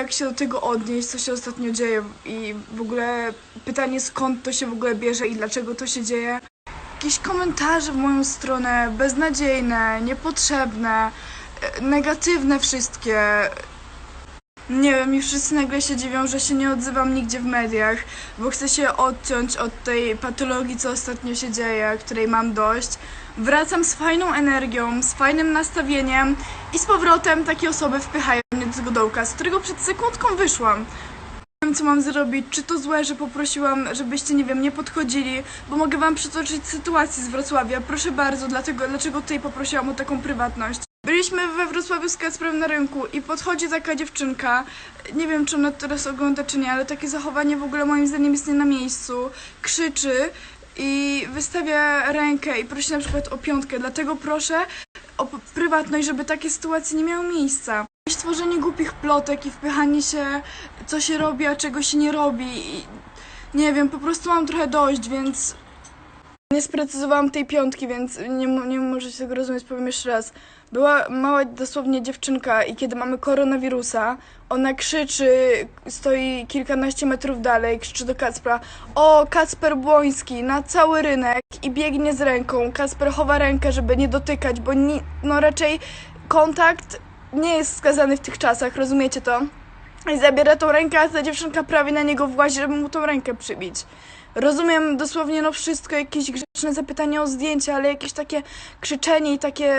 jak się do tego odnieść, co się ostatnio dzieje i w ogóle pytanie skąd to się w ogóle bierze i dlaczego to się dzieje. Jakieś komentarze w moją stronę, beznadziejne, niepotrzebne, e, negatywne wszystkie. Nie wiem, i wszyscy nagle się dziwią, że się nie odzywam nigdzie w mediach, bo chcę się odciąć od tej patologii, co ostatnio się dzieje, której mam dość. Wracam z fajną energią, z fajnym nastawieniem i z powrotem takie osoby wpychają tego dołka, z którego przed sekundką wyszłam. Nie wiem, co mam zrobić. Czy to złe, że poprosiłam, żebyście, nie wiem, nie podchodzili, bo mogę wam przytoczyć sytuację z Wrocławia. Proszę bardzo, dlatego, dlaczego tutaj poprosiłam o taką prywatność. Byliśmy we Wrocławiu z Kacprem na rynku i podchodzi taka dziewczynka, nie wiem czy ona teraz ogląda czy nie, ale takie zachowanie w ogóle moim zdaniem jest nie na miejscu, krzyczy i wystawia rękę i prosi na przykład o piątkę, dlatego proszę o prywatność, żeby takie sytuacje nie miały miejsca. Jakieś Tworzenie głupich plotek i wpychanie się, co się robi, a czego się nie robi i nie wiem, po prostu mam trochę dość, więc nie sprecyzowałam tej piątki, więc nie, nie możecie tego rozumieć, powiem jeszcze raz. Była mała dosłownie dziewczynka i kiedy mamy koronawirusa, ona krzyczy, stoi kilkanaście metrów dalej, krzyczy do Kacpra o, Kacper Błoński, na cały rynek i biegnie z ręką. Kacper chowa rękę, żeby nie dotykać, bo ni- no raczej kontakt nie jest wskazany w tych czasach, rozumiecie to? I zabiera tą rękę, a ta dziewczynka prawie na niego włazi, żeby mu tą rękę przybić. Rozumiem dosłownie no wszystko, jakieś grzeczne zapytania o zdjęcia, ale jakieś takie krzyczenie i takie